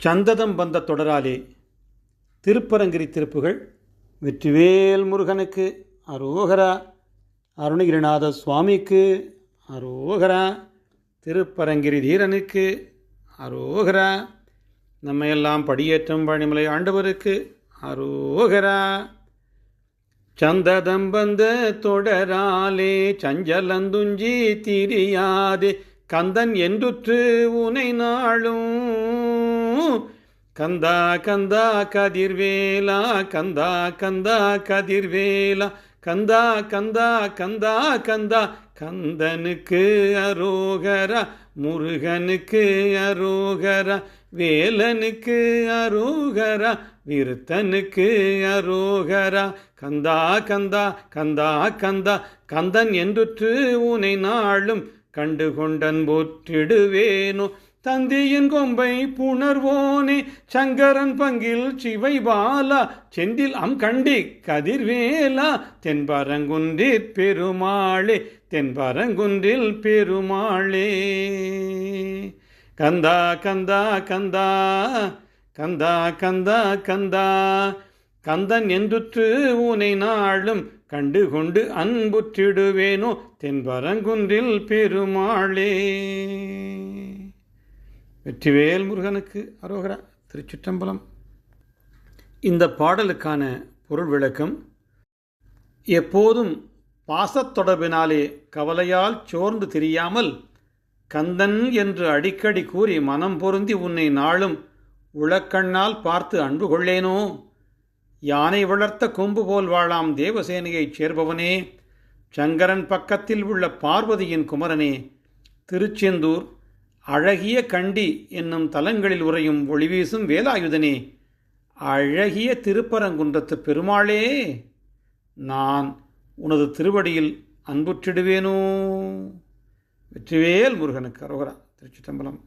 சந்ததம் வந்த தொடராலே திருப்பரங்கிரி திருப்புகள் வெற்றிவேல் முருகனுக்கு அரோகரா அருணகிரிநாத சுவாமிக்கு அரோகரா திருப்பரங்கிரி தீரனுக்கு அரோகரா நம்மையெல்லாம் படியேற்றும் பழனிமலை ஆண்டவருக்கு அரோகரா. சந்ததம் வந்த தொடராலே சஞ்சலந்துஞ்சி திரியாதே கந்தன் என்றுற்று உனை நாளும் கந்தா கந்தா கதிர்வேலா கந்தா கந்தா கதிர்வேலா. கந்தா கந்தா கந்தா கந்தா கந்தனுக்கு அரோகரா முருகனுக்கு அரோகரா வேலனுக்கு அரோகரா விருத்தனுக்கு அரோகரா. கந்தா கந்தா கந்தா கந்தா கந்தன் என்றுற்று உனை நாளும் கண்டு கொண்டன் போற்றிடுவேனோ. தந்தியின் கொம்பை புணர்வோனே சங்கரன் பங்கில் சிவை பாலா செந்தில் அம் கண்டி கதிர்வேலா தென்பரங்குன்றிற் பெருமாளே தென்பரங்குன்றில் பெருமாளே. கந்தா கந்தா கந்தா கந்தா கந்தா கந்தா கந்தன் என்றுற்று ஊனை நாளும் கண்டு கொண்டு அன்புற்றிடுவேனோ தென்பரங்குன்றில் பெருமாளே. வெற்றிவேல் முருகனுக்கு அரோகரா திருச்சிற்றம்பலம். இந்த பாடலுக்கான பொருள் விளக்கம் எப்போதும் பாசத்தொடர்பினாலே கவலையால் சோர்ந்து தெரியாமல் கந்தன் என்று அடிக்கடி கூறி மனம் பொருந்தி உன்னை நாளும் உளக்கண்ணால் பார்த்து அன்பு கொள்ளேனோ? யானை வளர்த்த கொம்பு போல் வாழாம் தேவசேனையைச் சேர்பவனே. சங்கரன் பக்கத்தில் உள்ள பார்வதியின் குமரனே. திருச்செந்தூர் அழகிய கண்டி என்னும் தலங்களில் உறையும் ஒளிவீசும் வேலாயுதனே. அழகிய திருப்பரங்குன்றத்து பெருமாளே நான் உனது திருவடியில் அன்புற்றிடுவேனோ. வெற்றிவேல் முருகனுக்கு அரோகரா திருச்சிட்டம்பலம்